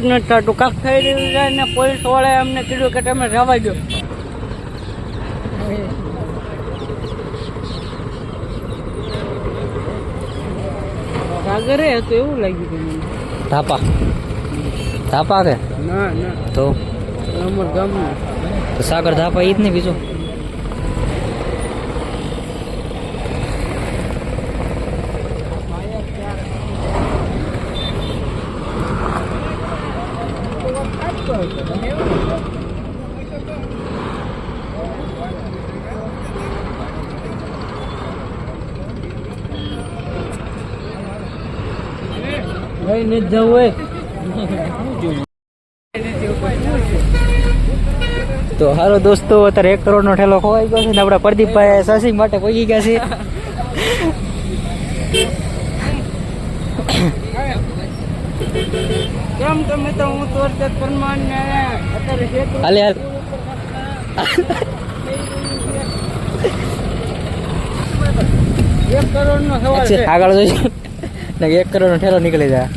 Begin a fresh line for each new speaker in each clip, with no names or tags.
જ નથી થતું કાંક થઈ રહ્યું છે ને પોલીસ વાળાએ અમને કીધું કે તમે જવા દો. સાગરે હતું એવું લાગ્યું મને.
ધાપા. ધાપા કે?
ના ના.
તો સાગર ધાપા ઈ જ ને બીજું?
નથી જવું
તો હાલો દોસ્તો, અત્યારે એક કરોડ નો ઠેલો ખોવાઈ ગયો છે ને આપડા પ્રદીપભાઈ સાસી માટે પહોંચી ગયા છે.
કેમ તમે તો હું તો પરમાન ને અત્યારે
હાલે
એક કરોડ નો સવાલ છે.
આગળ જોઈશું ને એક કરોડ નો ઠેલો નીકળી જાય.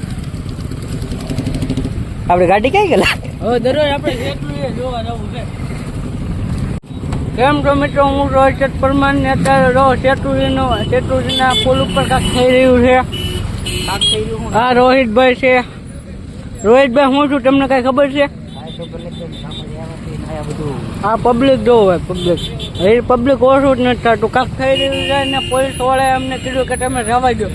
આપડે ગાડી ક્યાં ગયેલા
હવે દરરોજ આપણે એકલું એ જોવા જવું છે. કેમ તો મિત્રો હું રોહિત પરમાર ને અત્યારે રો શેતુજીનો શેતુજીના પુલ ઉપર કાંક થઈ રહ્યું છે. હા. રોહિતભાઈ છે. રોહિતભાઈ હું છું? તમને કઈ ખબર છે? હા પબ્લિક જોવો હોય પબ્લિક એ પબ્લિક ઓછું જ નથી થતું. કાંક થઈ રહ્યું છે ને પોલીસ વાળાએ અમને કીધું કે તમે જવા દો